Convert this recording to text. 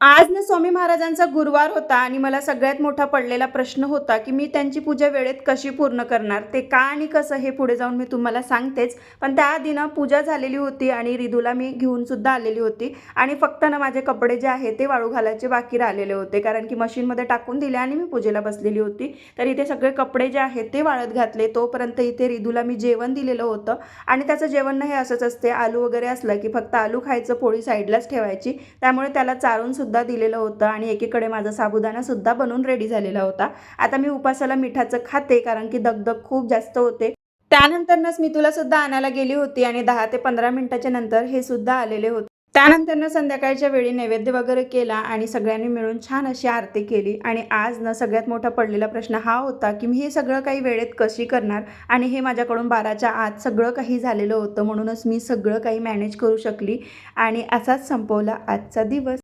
आज ना स्वामी महाराजांचा गुरुवार होता आणि मला सगळ्यात मोठा पडलेला प्रश्न होता की मी त्यांची पूजा वेळेत कशी पूर्ण करणार? ते का आणि कसं हे पुढे जाऊन मी तुम्हाला सांगतेच. पण त्याआधी ना पूजा झालेली होती आणि रिदूला मी घेऊन सुद्धा आलेली होती. आणि फक्त ना माझे कपडे जे आहे ते वाळू घालायचे बाकी राहिलेले होते. कारण की मशीनमध्ये टाकून दिले आणि मी पूजेला बसलेली होती. तर इथे सगळे कपडे जे आहेत ते वाळत घातले. तोपर्यंत इथे रिदूला मी जेवण दिलेलं होतं. आणि त्याचं जेवण हे असंच असते. आलू वगैरे असलं की फक्त आलू खायचं पोळी साईडलाच ठेवायची. त्यामुळे त्याला चारून सुद्धा दिलेलं होतं आणि एकीकडे माझा साबुदाणा सुद्धा बनवून रेडी झालेला होता. आता मी उपासाला मिठाचं खाते कारण की दगदग खूप जास्त होते. त्यानंतरनंच मी तुला सुद्धा आणायला गेली होती आणि दहा ते पंधरा मिनिटाच्या नंतर हे सुद्धा आलेले होते. त्यानंतरनं संध्याकाळच्या वेळी नैवेद्य वगैरे केला आणि सगळ्यांनी मिळून छान अशी आरती केली. आणि आज ना सगळ्यात मोठा पडलेला प्रश्न हा होता की मी हे सगळं काही वेळेत कशी करणार आणि हे माझ्याकडून बाराच्या आत सगळं काही झालेलं होतं म्हणूनच मी सगळं काही मॅनेज करू शकली आणि असाच संपवला आजचा दिवस.